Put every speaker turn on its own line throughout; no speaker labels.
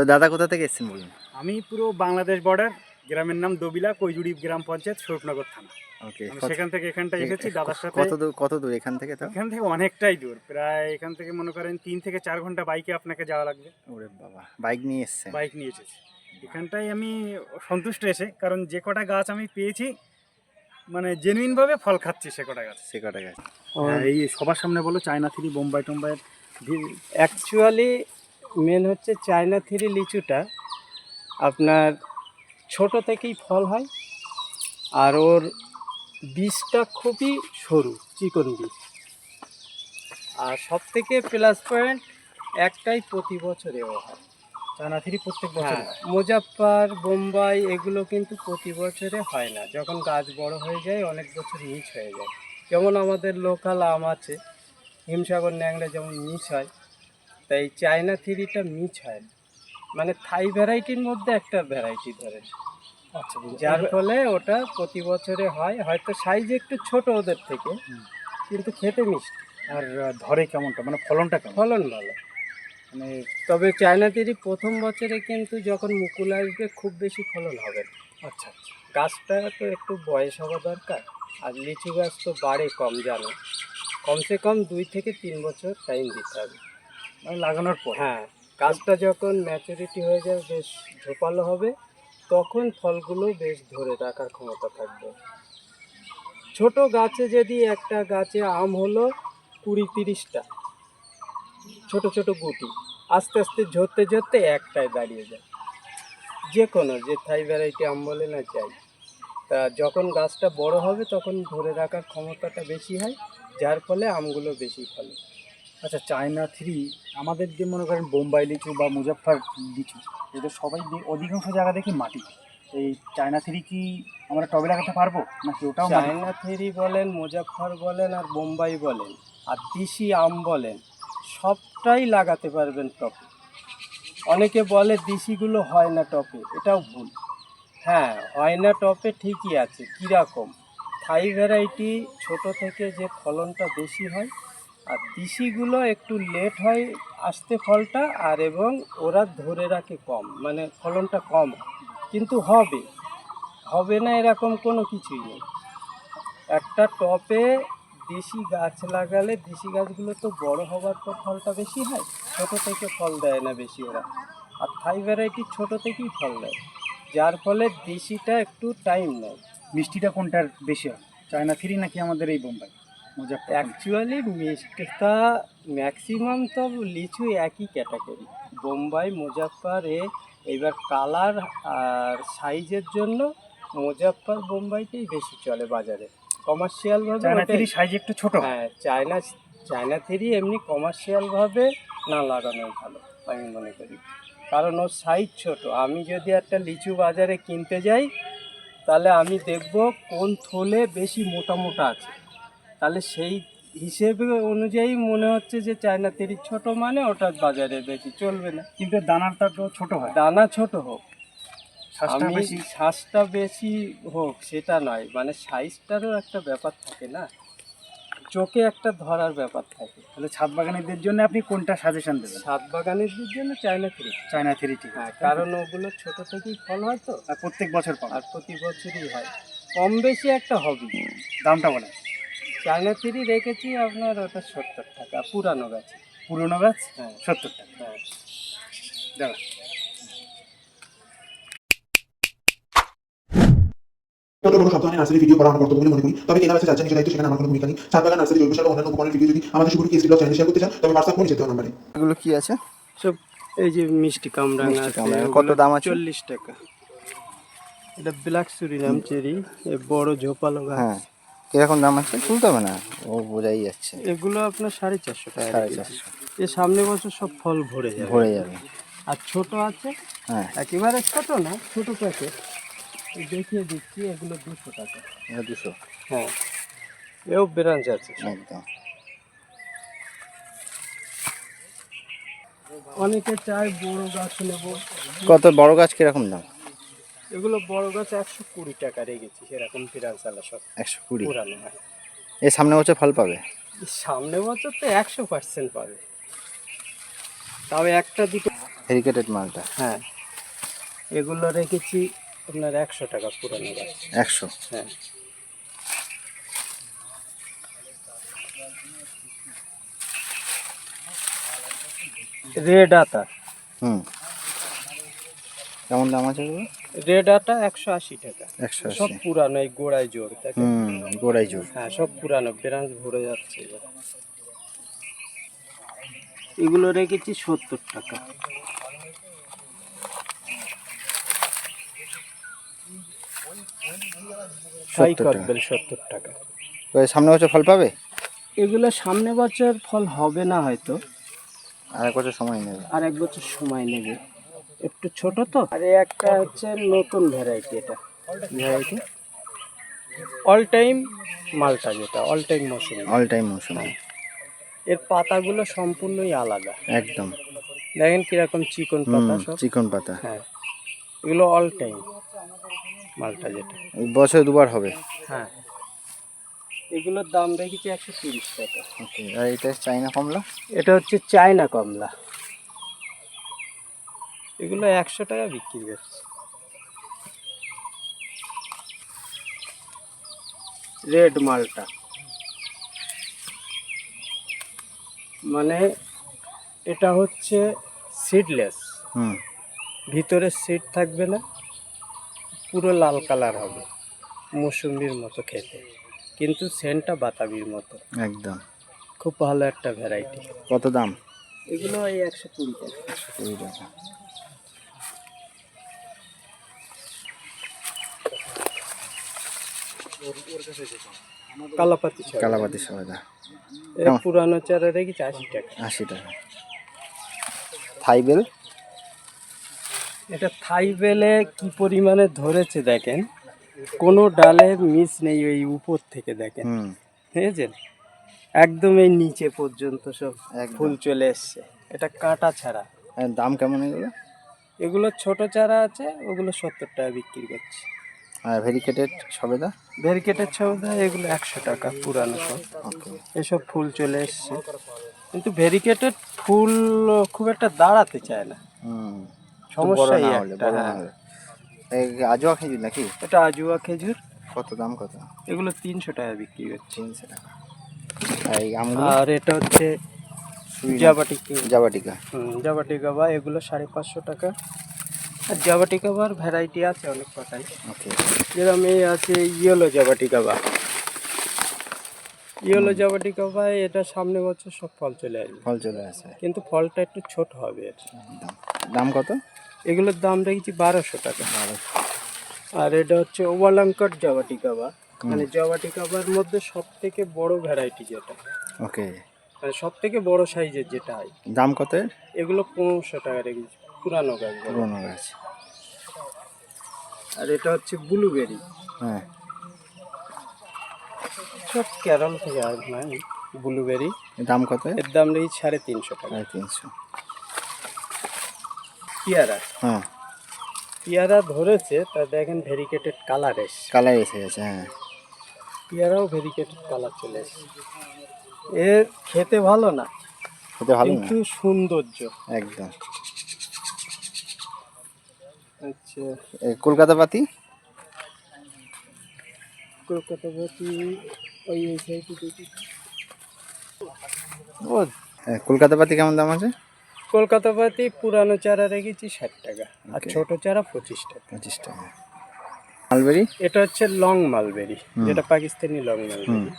তো দাদা কোথা থেকে এসেছেন বলুন?
আমি পুরো বাংলাদেশ বর্ডার গ্রামের নাম দবিলা কৈজুড়ি গ্রাম পঞ্চায়েত স্বরূপনগর থানা।
ওকে
সেখান থেকে এখানটা এসেছি দাদার সাথে।
কত দূর কত দূর এখান থেকে তো?
এখান থেকে অনেকটাই দূর প্রায় এখান থেকে মনে করেন তিন থেকে চার ঘণ্টা বাইকে আপনাকে যাওয়া লাগবে।
ওরে বাবা বাইক নিয়ে এসেছেন?
বাইক নিয়ে এসেছি। এখানটায় আমি সন্তুষ্ট এসে কারণ যে কটা গাছ আমি পেয়েছি মানে জেনুইন ভাবে ফল খাচ্ছি সে কটা গাছ।
সে কটা গাছ।
হ্যাঁ, এই সবার সামনে বলো চায়না থ্রি বোম্বাই টোম্বাই
অ্যাকচুয়ালি মেন হচ্ছে চায়না থ্রি লিচুটা। আপনার ছোট থেকেই ফল হয় আর ওর বীজটা খুবই সরু চিকন বীজ। আর সব থেকে প্লাস পয়েন্ট একটাই প্রতি বছরেও হয়।
চায়না থ্রি প্রত্যেক বছর
হ্যাঁ। মুজাফফর বোম্বাই এগুলো কিন্তু প্রতি বছরে হয় না। যখন গাছ বড় হয়ে যায় অনেক বছর মিস হয়ে যায়। যেমন আমাদের লোকাল আম আছে হিমসাগর ন্যাংরা যেমন মিস হয় তাই চায়না থ্রিটা মিস হয়। মানে থাই ভ্যারাইটির মধ্যে একটা ভ্যারাইটি ধরে।
আচ্ছা
যার ফলে ওটা প্রতি বছরে হয়। হয়তো সাইজ একটু ছোট ওদের থেকে কিন্তু খেতে মিষ্টি।
আর ধরে কেমনটা? মানে ফলনটা কেমন?
ফলন ভালো।
মানে
তবে চায়না থ্রি প্রথম বছরে কিন্তু যখন মুকুল আসবে খুব বেশি ফলন হবে
আচ্ছা আচ্ছা।
গাছটা তো একটু বয়স হওয়া দরকার আর লিচু গাছ তো বাড়ে কম জানো। কমসে কম দুই থেকে তিন বছর টাইম দিতে হবে।
লাগানোর পর।
হ্যাঁ গাছটা যখন ম্যাচুরিটি হয়ে যাবে, বেশ ঝোপালো হবে, তখন ফলগুলো বেশ ধরে রাখার ক্ষমতা থাকবে। ছোট গাছে যদি একটা গাছে আম হলো কুড়ি তিরিশটা, ছোট ছোট গুটি, আস্তে আস্তে ঝরতে ঝরতে একটায় দাঁড়িয়ে যায়। যে কোনো যে থাই ভ্যারাইটি আম বলে না চাই তা যখন গাছটা বড় হবে, তখন ধরে রাখার ক্ষমতাটা বেশি হয়, যার ফলে আমগুলো বেশি ফলে।
আচ্ছা চায়না থ্রি, আমাদের যে মনে করেন বোম্বাই লিচু বা মুজাফফর লিচু, এদের সবাই অধিকাংশ জায়গা দেখি মাটি। এই চায়না থ্রি কি আমরা টবে লাগাতে পারব? নাকি ওটাও?
চায়না থ্রি বলেন, মুজাফফর বলেন আর বোম্বাই বলেন, আর দেশি আম বলেন, সবটাই লাগাতে পারবেন টপে। অনেকে বলে দেশিগুলো হয় না টপে, এটাও ভুল। হ্যাঁ হয় না টপে ঠিকই আছে, কীরকম? থাই ভ্যারাইটি ছোট থেকে যে ফলনটা বেশি হয় আর দেশিগুলো একটু লেট হয় আসতে ফলটা, আর এবং ওরা ধরে রাখে কম মানে ফলনটা কম। কিন্তু হবে হবে না এরকম কোনো কিছুই নেই। একটা টপে দেশি গাছ লাগালে, দেশি গাছগুলো তো বড় হবার পর ফলটা বেশি হয়, ছোট থেকে ফল দেয় না বেশি ওরা। আর থাই ভ্যারাইটি ছোট থেকেই ফল দেয়, যার ফলে দেশিটা একটু টাইম নেয়।
মিষ্টিটা কোনটার বেশি হয়? চায়না থ্রি নাকি আমাদের এই বোম্বাই?
অ্যাকচুয়ালি মিষ্টিটা ম্যাক্সিমাম তো লিচু একই ক্যাটাগরি বোম্বাই মুজাফফর এ এবার কালার আর সাইজের জন্য মুজাফফর বোম্বাইটাই বেশি চলে বাজারে। কমার্শিয়াল ভাবে
সাইজ একটু ছোট। হয়
হ্যাঁ চায়না চায়না থ্রি এমনি কমার্শিয়াল ভাবে না লাগানোই ভালো আমি মনে করি। কারণ ওর সাইজ ছোট। আমি যদি একটা লিচু বাজারে কিনতে যাই তাহলে আমি দেখব কোন থলে বেশি মোটা মোটা আছে। তাহলে সেই হিসেবে অনুযায়ী মনে হচ্ছে যে চায়না থ্রি ছোট মানে ওটা বাজারে বেশি চলবে না।
কিন্তু দানাটা তো ছোট হয়।
দানা ছোট হোক। আমি
বেশি।
শ্বাসটা বেশি হোক সেটা নয়। মানে সাইজটারও একটা ব্যাপার থাকে না। চোখে একটা ধরার ব্যাপার থাকে।
তাহলে ছাদ বাগানীদের জন্য আপনি কোনটা সাজেশন দেবেন?
সাত বাগানের জন্য চায়না থ্রি
চায়না থ্রি ঠিক
হ্যাঁ কারণ ওগুলো ছোট থেকেই ফল হয় তো।
আর প্রত্যেক বছর পাবেন
আর প্রতি বছরই হয়। কম বেশি একটা হবি।
দামটা বলেন।
চায়না থ্রি রেখেছি আপনার ওটা সত্তর টাকা পুরানো গাছে।
পুরোনো গাছ?
হ্যাঁ।
সত্তর টাকা।
হ্যাঁ।
দাঁড়া
ছোট বড় সব ধরনের নার্সারি ভিডিও করা আমার কর্তব্য মনে করি। তবে কেনা বেচা যাচ্ছে দায়িত্ব সেখানে আমার কোনো ভূমিকা নেই ছাদ বাগান নার্সারি জৈব সার ও অন্যান্য উপকরণের ভিডিও যদি আমাদের শুরু কেস ব্লগ চ্যানেলে শেয়ার করতে চান তবে হোয়াটসঅ্যাপ করে যেতে নাম্বারে
এগুলো কি আছে?
সব এই যে মিষ্টি কামরাঙা
মিষ্টি
আছে
কামরাঙা, কত দাম আছে?
চল্লিশ টাকা। এটা ব্ল্যাক সুরিনাম চেরি এ বড় ঝোপালো গাছ।
হ্যাঁ। কীরকম দাম আছে? তুলতে হবে না। ও বোঝাই যাচ্ছে।
এগুলো আপনার সাড়ে চারশো টাকা
সাড়ে চারশো।
এ সামনে বছর সব ফল ভরে যাবে।
ভরে যাবে।
আর ছোট আছে?
হ্যাঁ।
একেবারে ছোট না ছোট প্যাকেট দেখিয়ে দিচ্ছি এগুলো দুশো টাকা।
এটা দুশো।
হ্যাঁ। এও ব্রাঞ্চ আছে।
একদম।
অনেকে চায় বড় গাছ নেব।
কত বড় গাছ কীরকম দাম?
এগুলো বড় গাছ একশো কুড়ি টাকা রেখেছি সেরকম ব্রাঞ্চ আলা সব।
একশো কুড়ি?
পুরানো।
এই সামনে বছর ফল পাবে?
সামনে বছর তো একশো পার্সেন্ট পাবে। তাও একটা দুটো
ভেরিকেটেড মালটা?
হ্যাঁ। এগুলো রেখেছি আপনার একশো টাকা পুরানো গাছ।
একশো?
হ্যাঁ। রেড আতা।
হুম। কেমন দাম আছে এগুলো
রেড আটা একশো আশি টাকা।
একশো
সব পুরানো এই গোড়ায় জোর
হুম গোড়াই জোর
হ্যাঁ সব পুরানো ব্রাঞ্চ ভরে যাচ্ছে এগুলো রেখেছি সত্তর টাকা। সাই
70 টাকা।
কটবেল সত্তর টাকা।
সামনে বছর ফল পাবে?
এগুলো সামনে বছর ফল হবে না হয়তো।
আর এক বছর সময় নেবে।
আর এক বছর সময় নেবে। একটু ছোট তো। আর একটা হচ্ছে নতুন ভ্যারাইটি এটা। ভ্যারাইটি অল টাইম মালটা যেটা অল টাইম মৌসুমি।
অল টাইম মৌসুম।
এর পাতাগুলো সম্পূর্ণই আলাদা।
একদম।
দেখেন কীরকম চিকন পাতা সব।
চিকন পাতা।
হ্যাঁ। এগুলো অল টাইম মালটা যেটা।
বছরে দুবার হবে।
হ্যাঁ। এগুলোর দাম রেখেছি একশো তিরিশ টাকা।
ওকে আর এটা চাইনা কমলা?
এটা হচ্ছে চায়না কমলা। এগুলো একশো টাকা বিক্রি করছে। রেড মালটা। মানে এটা হচ্ছে সিডলেস
হুম।
ভিতরে সিড থাকবে না পুরো লাল কালার হবে মৌসুম্বির মতো খেতে। কিন্তু সেন্টটা বাতাবির মতো।
একদম।
খুব ভালো একটা ভ্যারাইটি
কত দাম?
এগুলো এই একশো কুড়ি টাকা।
কুড়ি টাকা।
কালাপাতি
কালাপাতি সবেদা
পুরানো চারা রেখেছি আশি টাকা?
আশি টাকা। থাইবেল?
এটা থাই বেলে কি পরিমাণে ধরেছে দেখেন? কোনো ডালে মিস নেই ওই উপর থেকে দেখেন।
হুম।
বুঝেছেন? একদম এই নিচে পর্যন্ত সব। ফুল চলে এসছে। এটা কাঁটা ছাড়া।
দাম কেমন এগুলো?
এগুলো ছোট চারা আছে ওগুলো সত্তর টাকা বিক্রি করছে।
ভেরিকেটেড সবেদা?
ভেরিকেটের ছবদা এগুলো একশো টাকা পুরানো সব। এসব ফুল চলে এসছে। কিন্তু ভেরিকেটেড ফুল খুব একটা দাঁড়াতে চায় না। সমস্যা হ্যাঁ।
আজোয়া খেজুর নাকি?
এটা আজুয়া খেজুর।
কত দাম কত?
এগুলো তিনশো টাকা বিক্রি করছে
তিনশো টাকা। আর
এটা হচ্ছে জাবাটিকা।
জাবাটিকা।
জাবাটিকা বা এগুলো সাড়ে পাঁচশো টাকা। আর জাবাটিকা বার ভ্যারাইটি আছে অনেক কটাই
ওকে
যেরকম এই আছে ইয়েলো জাবাটিকা বা ইয়েলো জাবাটিকা বা এটা সামনে বছর সব ফল চলে আসবে।
ফল চলে আসে।
কিন্তু ফলটা একটু ছোট হবে এর।
দাম কত?
এগুলোর দাম রেখেছি বারোশো টাকা। আর এটা হচ্ছে ওভালাঙ্কট জাবাটিকা বা মানে জাবাটিকা বার মধ্যে সব থেকে বড় ভ্যারাইটি যেটা।
ওকে
মানে সব থেকে বড় সাইজের যেটা হয়।
দাম কত
এগুলো পনেরোশো টাকা রেখেছি। পুরানো গাছ।
পুরোনো গাছ।
আর এটা হচ্ছে ব্লুবেরি।
হ্যাঁ।
সব কেরল থেকে আর নাই ব্লুবেরি।
দাম কত? এর?
দাম রেখেছি সাড়ে তিনশো টাকা।
সাড়ে তিনশো।
পেয়ারা।
হ্যাঁ।
পেয়ারা ধরেছে তা দেখেন ভেরিকেটেড কালার এসছে।
কালার এসে গেছে হ্যাঁ।
পেয়ারাও ভেরিকেটেড কালার চলে এসছে। এর খেতে ভালো না
খেতে ভালো
কিন্তু সৌন্দর্য।
একদম।
আচ্ছা।
কলকাতা পাতি?
কলকাতা প্রতি ওই ওই সাইডে দেখি।
ও কলকাতা পাতি কেমন দাম আছে?
কলকাতা পাতি পুরানো চারা রেখেছি ষাট টাকা আর. ছোট চারা পঁচিশ টাকা।
পঁচিশ টাকা। মালবেরি?
এটা হচ্ছে লং মালবেরি যেটা পাকিস্তানি লং মালবেরি।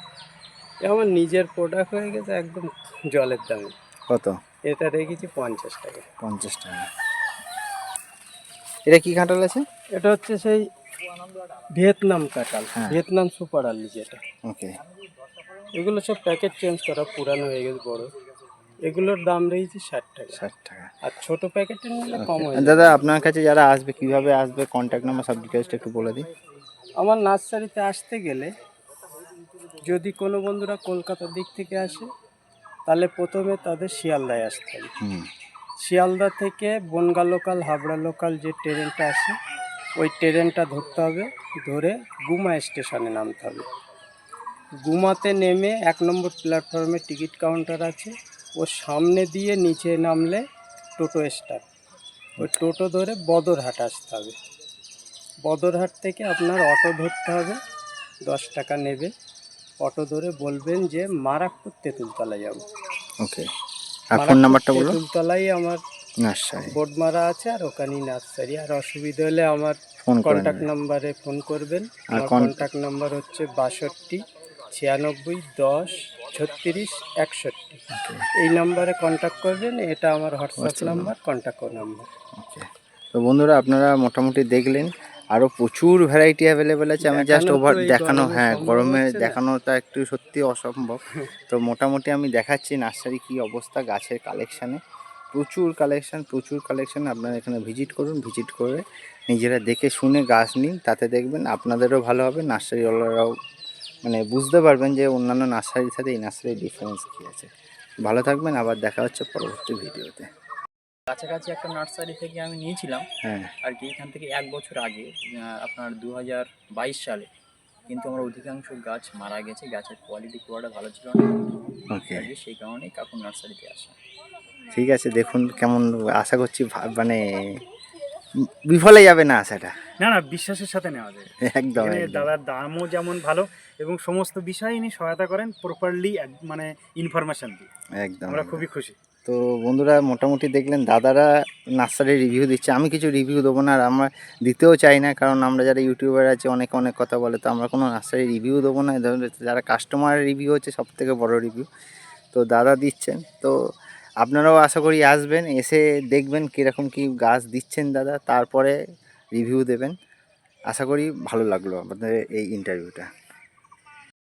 আমার নিজের প্রোডাক্ট হয়ে গেছে একদম জলের দামে।
কত?
এটা রেখেছি পঞ্চাশ টাকা।
পঞ্চাশ টাকা। এটা কি কাঁঠাল আছে?
এটা হচ্ছে সেই ভিয়েতনাম কাঁঠাল
হ্যাঁ।
ভিয়েতনাম সুপার আলু যেটা।
ওকে।
এগুলো সব প্যাকেট চেঞ্জ করা পুরানো হয়ে গেছে বড়। এগুলোর দাম রয়েছে ষাট টাকা।
ষাট টাকা।
আর ছোট প্যাকেটের নিলে কম হয়
দাদা আপনার কাছে যারা আসবে কীভাবে আসবে কন্ট্যাক্ট নাম্বার সব ডিটেলসটা একটু বলে দিন।
আমার নার্সারিতে আসতে গেলে যদি কোনো বন্ধুরা কলকাতার দিক থেকে আসে তাহলে প্রথমে তাদের শিয়ালদায় আসতে হবে। শিয়ালদা থেকে বনগা লোকাল, হাবড়া লোকাল যে ট্রেনটা আসে, ওই ট্রেনটা ধরতে হবে, ধরে গুমা স্টেশনে নামতে হবে। গুমাতে নেমে এক নম্বর প্ল্যাটফর্মে টিকিট কাউন্টার আছে ও সামনে দিয়ে নিচে নামলে টোটো স্টার ওই টোটো ধরে বদরহাট আসতে হবে। বদরহাট থেকে আপনার অটো ধরতে হবে, দশ টাকা নেবে। অটো ধরে বলবেন যে, মারাকপুর তেঁতুলতলা যাব।
ওকে। আর ফোন নাম্বারটা বলো।
তেঁতুলতলায় আমার
নার্সারি।
বোর্ড মারা আছে আর ওখানেই নার্সারি। আর অসুবিধা হলে আমার
ফোন
কন্ট্যাক্ট নাম্বারে ফোন করবেন।
আর
কন্ট্যাক্ট নাম্বার হচ্ছে বাষট্টি ছিয়ানব্বই দশ ছত্রিশ একষট্টি। এই নাম্বারে কন্ট্যাক্ট করবেন। এটা আমার WhatsApp number contact number
okay তো বন্ধুরা আপনারা মোটামুটি দেখলেন। আরও প্রচুর ভ্যারাইটি অ্যাভেলেবেল আছে। আমি জাস্ট ওভার দেখানো হ্যাঁ গরমে দেখানোটা একটু সত্যি অসম্ভব। তো মোটামুটি আমি দেখাচ্ছি নার্সারি কী অবস্থা গাছের কালেকশানে প্রচুর কালেকশান প্রচুর কালেকশন আপনারা এখানে ভিজিট করুন ভিজিট করে নিজেরা দেখে শুনে গাছ নিন তাতে দেখবেন আপনাদেরও ভালো হবে। নার্সারিওয়ালারাও মানে বুঝতে পারবেন যে অন্যান্য নার্সারির সাথে এই নার্সারির ডিফারেন্স কী আছে। ভালো থাকবেন আবার দেখা হচ্ছে পরবর্তী ভিডিওতে
কাছাকাছি একটা নার্সারি থেকে আমি নিয়েছিলাম।
হ্যাঁ।
আর কি এখান থেকে এক বছর আগে আপনার দু হাজার বাইশ সালে। কিন্তু আমার অধিকাংশ গাছ মারা গেছে গাছের কোয়ালিটি খুব একটা ভালো ছিল না।
ওকে
সেই কারণেই কাকুর নার্সারিতে আসা।
ঠিক আছে দেখুন কেমন আশা করছি মানে বিফলে যাবে না আশাটা?
না না বিশ্বাসের সাথে নেওয়া যায়।
একদম
দাদার দামও যেমন ভালো এবং সমস্ত বিষয় ইনি সহায়তা করেন প্রপারলি মানে ইনফরমেশন দিয়ে।
একদম
আমরা খুবই খুশি।
তো বন্ধুরা মোটামুটি দেখলেন দাদারা নার্সারির রিভিউ দিচ্ছে। আমি কিছু রিভিউ দেবো না আর আমরা দিতেও চাই না, কারণ আমরা যারা ইউটিউবার আছে, অনেক অনেক কথা বলে, তো আমরা কোনো নার্সারি রিভিউ দেবো না। যারা কাস্টমার রিভিউ হচ্ছে সব থেকে বড় রিভিউ তো দাদা দিচ্ছেন। তো আপনারাও আশা করি আসবেন, এসে দেখবেন কীরকম কী গাছ দিচ্ছেন দাদা, তারপরে রিভিউ দেবেন। আশা করি ভালো লাগল আপনাদের এই ইন্টারভিউটা